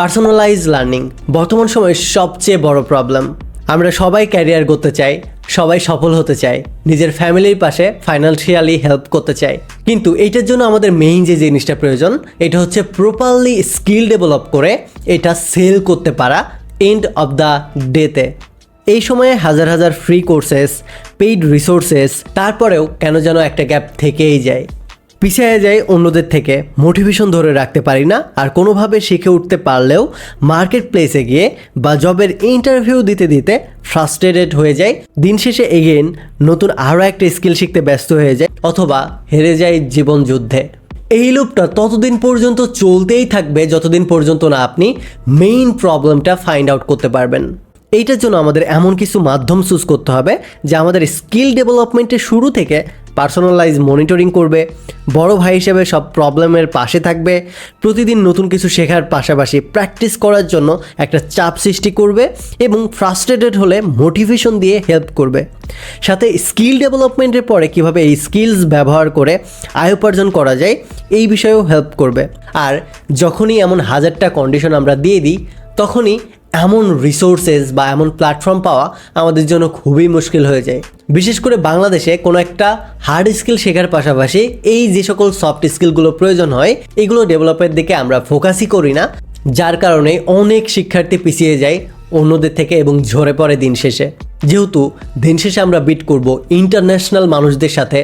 Personalize learning বর্তমান সময়ের সবচেয়ে বড় প্রবলেম আমরা সবাই ক্যারিয়ার করতে চাই, সবাই সফল হতে চাই, নিজের ফ্যামিলির পাশে ফাইন্যান্সিয়ালি হেল্প করতে চাই। কিন্তু এইটার জন্য আমাদের মেইন যে জিনিসটা প্রয়োজন, এটা হচ্ছে প্রপারলি স্কিল ডেভেলপ করে এটা সেল করতে পারা এন্ড অফ দ্য ডেতে এই সময়ে হাজার হাজার ফ্রি কোর্সেস পেইড রিসোর্সেস তারপরেও কেন যেন একটা গ্যাপ থেকেই যায়। পিছিয়ে যাই অন্যদের থেকে মোটিভেশন ধরে রাখতে পারি না আর কোনোভাবে শিখে উঠতে পারলেও মার্কেট প্লেসে গিয়ে বা জবের ইন্টারভিউ দিতে দিতে ফ্রাস্ট্রেটেড হয়ে যায় দিন শেষে এগেন নতুন আরও একটা স্কিল শিখতে ব্যস্ত হয়ে যায় অথবা হেরে যায় জীবন যুদ্ধে। এই লুপটা ততদিন পর্যন্ত চলতেই থাকবে যতদিন পর্যন্ত না আপনি মেইন প্রবলেমটা ফাইন্ড আউট করতে পারবেন। এইটার জন্য আমাদের এমন কিছু মাধ্যম চুজ করতে হবে যা আমাদের স্কিল ডেভেলপমেন্টের শুরু থেকে পার্সোনালাইজ মনিটরিং করবে, বড় ভাই হিসেবে সব প্রবলেমের পাশে থাকবে, প্রতিদিন নতুন কিছু শেখার পাশাপাশি প্র্যাকটিস করার জন্য একটা চাপ সৃষ্টি করবে এবং ফ্রাস্ট্রেটেড হলে মোটিভেশন দিয়ে হেল্প করবে। সাথে স্কিল ডেভেলপমেন্টের পরে কীভাবে এই স্কিলস ব্যবহার করে আয় উপার্জন করা যায়, এই বিষয়েও হেল্প করবে। আর যখনই এমন হাজারটা কন্ডিশন আমরা দিয়ে দিই, তখনই এমন রিসোর্সেস বা এমন প্ল্যাটফর্ম পাওয়া আমাদের জন্য খুবই মুশকিল হয়ে যায়। বিশেষ করে বাংলাদেশে কোনো একটা হার্ড স্কিল শেখার পাশাপাশি এই যে সকল সফট স্কিলগুলো প্রয়োজন হয়, এগুলো ডেভেলপের দিকে আমরা ফোকাসই করি না, যার কারণে অনেক শিক্ষার্থী পিছিয়ে যায় অন্যদের থেকে এবং ঝরে পড়ে দিন শেষে। যেহেতু দিন শেষে আমরা বিট করব ইন্টারন্যাশনাল মানুষদের সাথে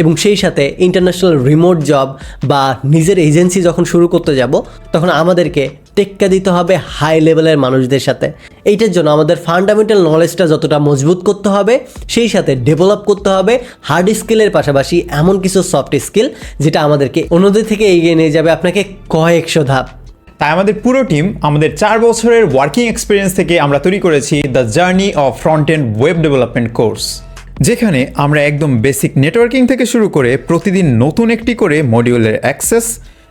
এবং সেই সাথে ইন্টারন্যাশনাল রিমোট জব বা নিজের এজেন্সি যখন শুরু করতে যাব, তখন আমাদেরকে টেক্কা দিতে হবে হাই লেভেলের মানুষদের সাথে। এইটার জন্য আমাদের ফান্ডামেন্টাল নলেজটা যতটা মজবুত করতে হবে, সেই সাথে ডেভেলপ করতে হবে হার্ড স্কিলের পাশাপাশি এমন কিছু সফট স্কিল যেটা আমাদেরকে অন্যদের থেকে এগিয়ে নিয়ে যাবে আপনাকে কয়েকশো ধাপ। তাই আমাদের পুরো টিম আমাদের চার বছরের ওয়ার্কিং এক্সপিরিয়েন্স থেকে আমরা তৈরি করেছি the journey of front end web development course যেখানে আমরা একদম বেসিক নেটওয়ার্কিং থেকে শুরু করে প্রতিদিন নতুন একটি করে মডিউলের অ্যাক্সেস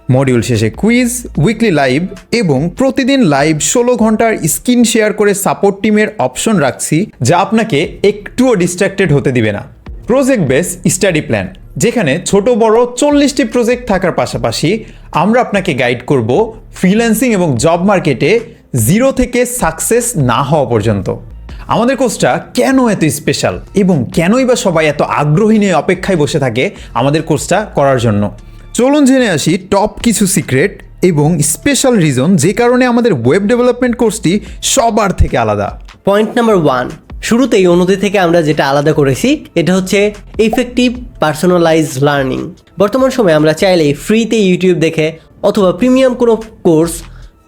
মডিউল শেষে কুইজ, উইকলি লাইভ এবং প্রতিদিন লাইভ ষোলো ঘণ্টার স্ক্রিন শেয়ার করে সাপোর্ট টিমের অপশন রাখছি যা আপনাকে একটুও ডিস্ট্র্যাক্টেড হতে দিবে না। প্রজেক্ট বেস স্টাডি প্ল্যান যেখানে ছোট বড় চল্লিশটি প্রজেক্ট থাকার পাশাপাশি আমরা আপনাকে গাইড করব ফ্রিল্যান্সিং এবং জব মার্কেটে জিরো থেকে সাকসেস না হওয়া পর্যন্ত। আমাদের কোর্সটা কেন এত স্পেশাল এবং কেনই বা সবাই এত আগ্রহী নিয়ে অপেক্ষায় বসে থাকে আমাদের কোর্সটা করার জন্য? চলুন জেনে আসি টপ কিছু সিক্রেট এবং স্পেশাল রিজন যে কারণে আমাদের ওয়েব ডেভেলপমেন্ট কোর্সটি সবার থেকে আলাদা। পয়েন্ট নাম্বার ওয়ান শুরুতেই অন্যদের থেকে আমরা যেটা আলাদা করেছি, এটা হচ্ছে ইফেক্টিভ পার্সোনালাইজ লার্নিং বর্তমান সময়ে আমরা চাইলেই ফ্রিতে ইউটিউব দেখে অথবা প্রিমিয়াম কোনো কোর্স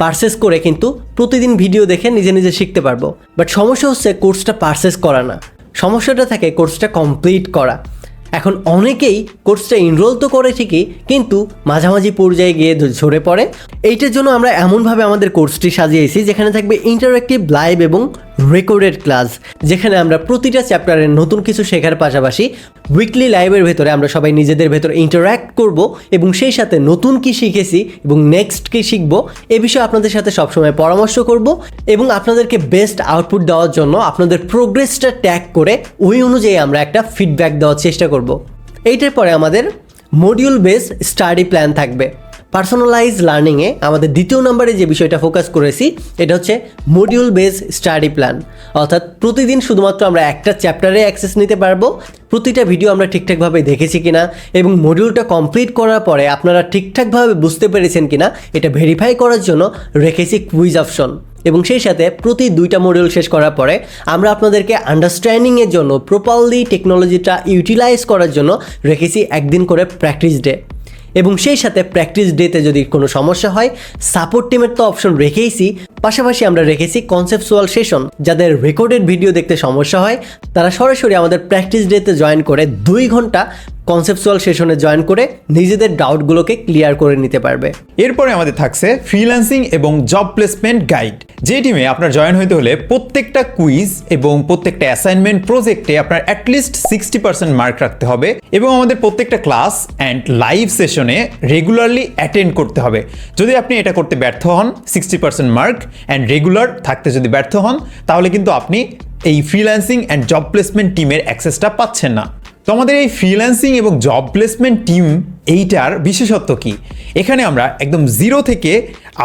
পারচেস করে কিন্তু প্রতিদিন ভিডিও দেখে নিজে নিজে শিখতে পারব। বাট সমস্যা হচ্ছে কোর্সটা পারচেস করা না। সমস্যাটা থাকে কোর্সটা কমপ্লিট করা। এখন অনেকেই কোর্সটা এনরোল তো করে ঠিকই, কিন্তু মাঝামাঝি পর্যায়ে গিয়ে ঝরে পড়ে। এইটার জন্য আমরা এমনভাবে আমাদের কোর্সটি সাজিয়েছি, যেখানে থাকবে ইন্টারেক্টিভ লাইভ এবং রেকর্ডেড ক্লাস যেখানে আমরা প্রতিটা চ্যাপ্টারের নতুন কিছু শেখার পাশাপাশি উইকলি লাইভের ভেতরে আমরা সবাই নিজেদের ভেতরে ইন্টারাক্ট করব এবং সেই সাথে নতুন কি শিখেছি এবং নেক্সট কি শিখব, এ বিষয়ে আপনাদের সাথে সবসময় পরামর্শ করব এবং আপনাদেরকে বেস্ট আউটপুট দেওয়ার জন্য আপনাদের প্রোগ্রেসটা ট্যাগ করে ওই অনুযায়ী আমরা একটা ফিডব্যাক দেওয়ার চেষ্টা করব। এইটার পরে আমাদের মডিউল বেস স্টাডি প্ল্যান থাকবে। পার্সোনালাইজ লার্নিংয়ে আমাদের দ্বিতীয় নম্বরে যে বিষয়টা ফোকাস করেছি, এটা হচ্ছে মডিউল বেস স্টাডি প্ল্যান অর্থাৎ প্রতিদিন শুধুমাত্র আমরা একটা চ্যাপ্টারে অ্যাক্সেস নিতে পারব, প্রতিটা ভিডিও আমরা ঠিকঠাকভাবে দেখেছি কিনা, এবং মডিউলটা কমপ্লিট করার পরে আপনারা ঠিকঠাকভাবে বুঝতে পেরেছেন কিনা, এটা ভেরিফাই করার জন্য রেখেছি কুইজ অপশন এবং সেই সাথে প্রতি দুইটা মডিউল শেষ করার পরে আমরা আপনাদেরকে আন্ডারস্ট্যান্ডিংয়ের জন্য প্রপারলি টেকনোলজিটা ইউটিলাইজ করার জন্য রেখেছি একদিন করে প্র্যাকটিস ডে এবং সেই সাথে প্র্যাকটিস ডেতে যদি কোনো সমস্যা হয় সাপোর্ট টিমের তো অপশন রেখেইছি পাশাপাশি আমরা রেখেছি কনসেপচুয়াল সেশন যাদের রেকর্ডেড ভিডিও দেখতে সমস্যা হয়, তারা সরাসরি আমাদের প্র্যাকটিস ডেতে জয়েন করে দুই ঘণ্টা কনসেপচুয়াল সেশনে জয়েন করে নিজেদের ডাউটগুলোকে ক্লিয়ার করে নিতে পারবে। এরপরে আমাদের থাকছে ফ্রিল্যান্সিং এবং জব প্লেসমেন্ট গাইড যে টিমে আপনার জয়েন হতে হলে প্রত্যেকটা কুইজ এবং প্রত্যেকটা অ্যাসাইনমেন্ট প্রজেক্টে আপনার অ্যাটলিস্ট সিক্সটি পার্সেন্ট মার্ক রাখতে হবে এবং আমাদের প্রত্যেকটা ক্লাস অ্যান্ড লাইভ সেশনে রেগুলারলি অ্যাটেন্ড করতে হবে। যদি আপনি এটা করতে ব্যর্থ হন sixty percent mark and regular থাকতে যদি ব্যর্থ হন, তাহলে কিন্তু আপনি এই ফ্রিল্যান্সিং অ্যান্ড জব প্লেসমেন্ট টিমের অ্যাক্সেসটা পাচ্ছেন না। তো আমাদের এই ফ্রিল্যান্সিং এবং জব প্লেসমেন্ট টিম এইটার বিশেষত্ব কি? এখানে আমরা একদম জিরো থেকে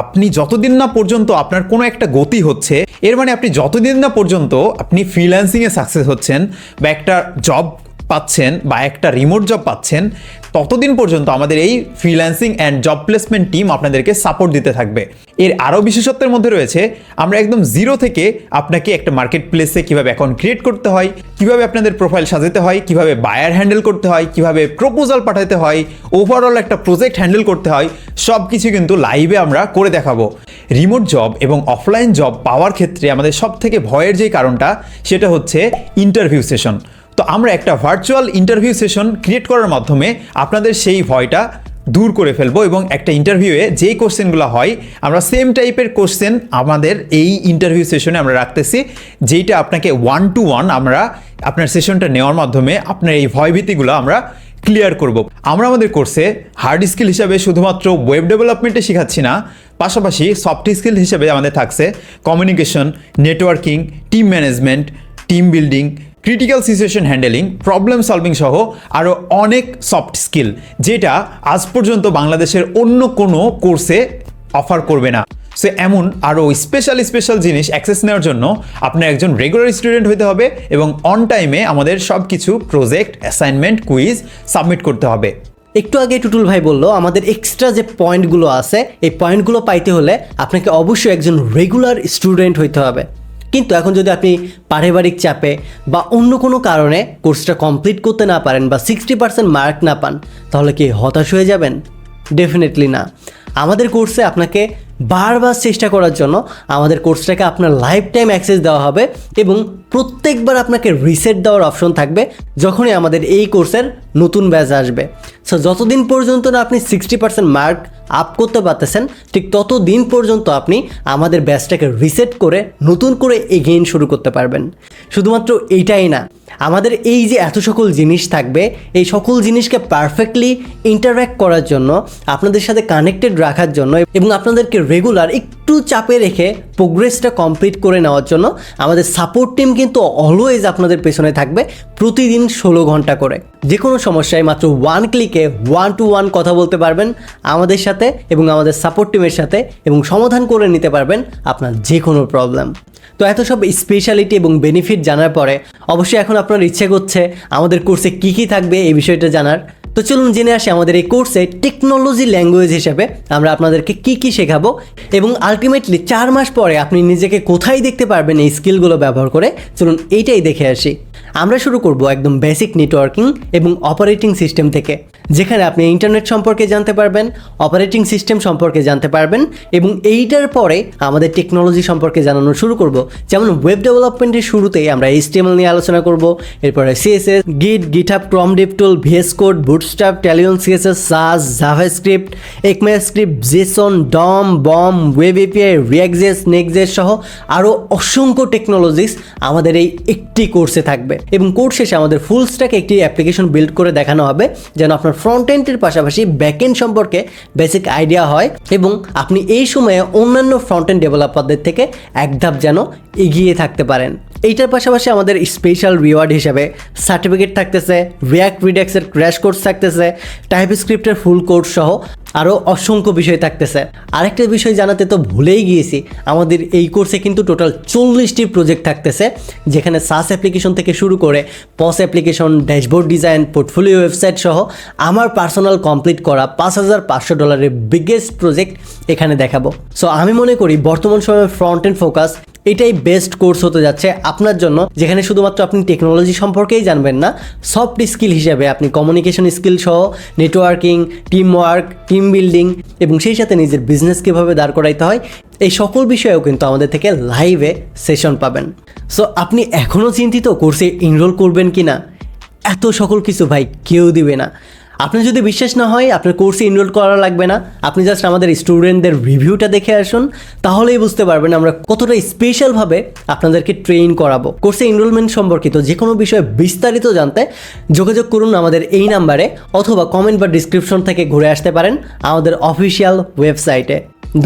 আপনি যতদিন না পর্যন্ত আপনার কোনো একটা গতি হচ্ছে, এর মানে আপনি যতদিন না পর্যন্ত আপনি ফ্রিল্যান্সিংয়ে সাকসেস হচ্ছেন বা একটা জব পাচ্ছেন বা একটা রিমোট জব পাচ্ছেন, ততদিন পর্যন্ত আমাদের এই freelancing and job placement team আপনাদেরকে সাপোর্ট দিতে থাকবে। এর আরও বিশেষত্বের মধ্যে রয়েছে, আমরা একদম জিরো থেকে আপনাকে একটা মার্কেট প্লেসে কীভাবে অ্যাকাউন্ট ক্রিয়েট করতে হয়, কীভাবে আপনাদের প্রোফাইল সাজাতে হয়, কীভাবে বায়ার হ্যান্ডেল করতে হয়, কীভাবে প্রপোজাল পাঠাতে হয় ওভারঅল একটা প্রজেক্ট হ্যান্ডেল করতে হয় সব কিছু কিন্তু লাইভে আমরা করে দেখাবো। রিমোট জব এবং অফলাইন জব পাওয়ার ক্ষেত্রে আমাদের সব থেকে ভয়ের যে কারণটা, সেটা হচ্ছে ইন্টারভিউ সেশন তো আমরা একটা ভার্চুয়াল ইন্টারভিউ সেশন ক্রিয়েট করার মাধ্যমে আপনাদের সেই ভয়টা দূর করে ফেলব এবং একটা ইন্টারভিউয়ে যেই কোশ্চেনগুলো হয়, আমরা সেম টাইপের কোশ্চেন আমাদের এই ইন্টারভিউ সেশনে আমরা রাখতেছি, যেইটা আপনাকে ওয়ান টু ওয়ান আমরা আপনার সেশনটা নেওয়ার মাধ্যমে আপনার এই ভয়ভীতিগুলো আমরা ক্লিয়ার করব। আমরা আমাদের কোর্সে হার্ড স্কিল হিসাবে শুধুমাত্র ওয়েব ডেভেলপমেন্টে শেখাচ্ছি না, পাশাপাশি সফট স্কিল হিসেবে আমাদের থাকছে communication networking team management team building critical situation handling problem solving সহ আরও অনেক সফট স্কিল যেটা আজ পর্যন্ত বাংলাদেশের অন্য কোনো কোর্সে অফার করবে না। সো এমন আরও স্পেশাল স্পেশাল জিনিস অ্যাক্সেস নেওয়ার জন্য আপনার একজন রেগুলার স্টুডেন্ট হতে হবে এবং অন টাইমে আমাদের সব কিছু প্রজেক্ট অ্যাসাইনমেন্ট কুইজ সাবমিট করতে হবে। একটু আগে টুটুল ভাই বলল, আমাদের এক্সট্রা যে পয়েন্টগুলো আছে, এই পয়েন্টগুলো পাইতে হলে আপনাকে অবশ্যই একজন রেগুলার স্টুডেন্ট হইতে হবে। কিন্তু এখন যদি আপনি পারিবারিক চাপে বা অন্য কোনো কারণে কোর্সটা কমপ্লিট করতে না পারেন বা সিক্সটি পার্সেন্ট মার্ক না পান, তাহলে কি হতাশ হয়ে যাবেন? ডেফিনেটলি না। আমাদের কোর্সে আপনাকে বারবার চেষ্টা করার জন্য আমাদের কোর্সটাকে আপনার লাইফ টাইম অ্যাক্সেস দেওয়া হবে এবং প্রত্যেকবার আপনাকে রিসেট দেওয়ার অপশন থাকবে যখনই আমাদের এই কোর্সের নতুন ব্যাচ আসবে। সো যতদিন পর্যন্ত না আপনি সিক্সটি পার্সেন্ট মার্ক আপ করতে পারতেছেন, ঠিক ততদিন পর্যন্ত আপনি আমাদের ব্যাচটাকে রিসেট করে নতুন করে এগেইন শুরু করতে পারবেন। শুধুমাত্র এইটাই না আমাদের এই যে এত সকল জিনিস থাকবে, এই সকল জিনিসকে পারফেক্টলি ইন্টারাক্ট করার জন্য, আপনাদের সাথে কানেক্টেড রাখার জন্য এবং আপনাদেরকে রেগুলার একটু চাপে রেখে প্রোগ্রেসটা কমপ্লিট করে নেওয়ার জন্য আমাদের সাপোর্ট টিম কিন্তু অলওয়েজ আপনাদের পেছনে থাকবে প্রতিদিন ষোলো ঘণ্টা করে। যে কোনো সমস্যায় মাত্র ওয়ান ক্লিকে ওয়ান টু ওয়ান কথা বলতে পারবেন আমাদের সাথে এবং আমাদের সাপোর্ট টিমের সাথে এবং সমাধান করে নিতে পারবেন আপনার যে কোনো প্রবলেম তো এত সব স্পেশালিটি এবং বেনিফিট জানার পরে অবশ্যই এখন আপনার ইচ্ছে করছে আমাদের কোর্সে কী কী থাকবে এই বিষয়টা জানার। তো চলুন জেনে আসি আমাদের এই কোর্সে টেকনোলজি ল্যাঙ্গুয়েজ হিসেবে আমরা আপনাদেরকে কি কি শেখাবো এবং আলটিমেটলি চার মাস পরে আপনি নিজেকে কোথায় দেখতে পারবেন এই স্কিলগুলো ব্যবহার করে। চলুন এইটাই দেখে আসি। আমরা শুরু করব একদম বেসিক নেটওয়ার্কিং এবং অপারেটিং সিস্টেম থেকে, যেখানে আপনি ইন্টারনেট সম্পর্কে জানতে পারবেন অপারেটিং সিস্টেম সম্পর্কে জানতে পারবেন এবং এইটার পরে আমাদের টেকনোলজি সম্পর্কে জানানো শুরু করব। যেমন ওয়েব ডেভেলপমেন্টের শুরুতেই আমরা এইচটিএমএল নিয়ে আলোচনা করব, এরপরে CSS Git GitHub Chrome devtool VS code Bootstrap Tailwind CSS Sass JavaScript ECMA script JSON DOM BOM web API React JS Next JS সহ আরও অসংখ্য টেকনোলজিস আমাদের এই একটি কোর্সে থাকবে। এবং কোর্স শেষে আমাদের ফুল স্ট্যাক একটি অ্যাপ্লিকেশন বিল্ড করে দেখানো হবে, যেন আপনার ফ্রন্ট এন্ডের পাশাপাশি ব্যাক এন্ড সম্পর্কে বেসিক আইডিয়া হয় এবং আপনি এই সময়ে অন্যান্য ফ্রন্ট এন্ড ডেভেলপারদের থেকে এক ধাপ যেন এগিয়ে থাকতে পারেন। এইটার পাশাপাশি আমাদের স্পেশাল রিওয়ার্ড হিসাবে সার্টিফিকেট থাকতেছে রিয়াক্ট রিডেক্সের ক্র্যাশ কোর্স থাকতেছে টাইপ স্ক্রিপ্টের ফুল কোর্স সহ আরও অসংখ্য বিষয় থাকতেছে। আরেকটা বিষয় জানাতে তো ভুলেই গিয়েছি, আমাদের এই কোর্সে কিন্তু টোটাল চল্লিশটি প্রজেক্ট থাকতেছে, যেখানে সাস অ্যাপ্লিকেশন থেকে শুরু করে POS application dashboard design portfolio website সহ আমার পার্সোনাল কমপ্লিট করা পাঁচ হাজার পাঁচশো ডলারের বিগেস্ট প্রজেক্ট এখানে দেখাবো। সো আমি মনে করি বর্তমান সময়ে ফ্রন্ট এন্ড ফোকাস এটাই বেস্ট কোর্স হতে যাচ্ছে আপনার জন্য, যেখানে শুধুমাত্র আপনি টেকনোলজি সম্পর্কেই জানবেন না সফট স্কিল হিসেবে আপনি কমিউনিকেশন স্কিল সহ networking team work team building এবং সেই সাথে নিজের বিজনেস কীভাবে দাঁড় করাইতে হয়, এই সকল বিষয়েও কিন্তু আমাদের থেকে লাইভে সেশন পাবেন। সো আপনি এখনও চিন্তিত কোর্সে ইনরোল করবেন কি না এত সকল কিছু ভাই কেউ দিবে না। আপনার যদি বিশ্বাস না হয়, আপনার কোর্সে এনরোল করা লাগবে না। আপনি জাস্ট আমাদের স্টুডেন্টদের রিভিউটা দেখে আসুন, তাহলেই বুঝতে পারবেন আমরা কতটা স্পেশালভাবে আপনাদেরকে ট্রেন করাবো। কোর্সে এনরোলমেন্ট সম্পর্কিত যে কোনো বিষয়ে বিস্তারিত জানতে যোগাযোগ করুন আমাদের এই নাম্বারে, অথবা কমেন্ট বা ডিসক্রিপশন থেকে ঘুরে আসতে পারেন আমাদের অফিসিয়াল ওয়েবসাইটে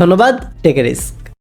ধন্যবাদ টেকেরিস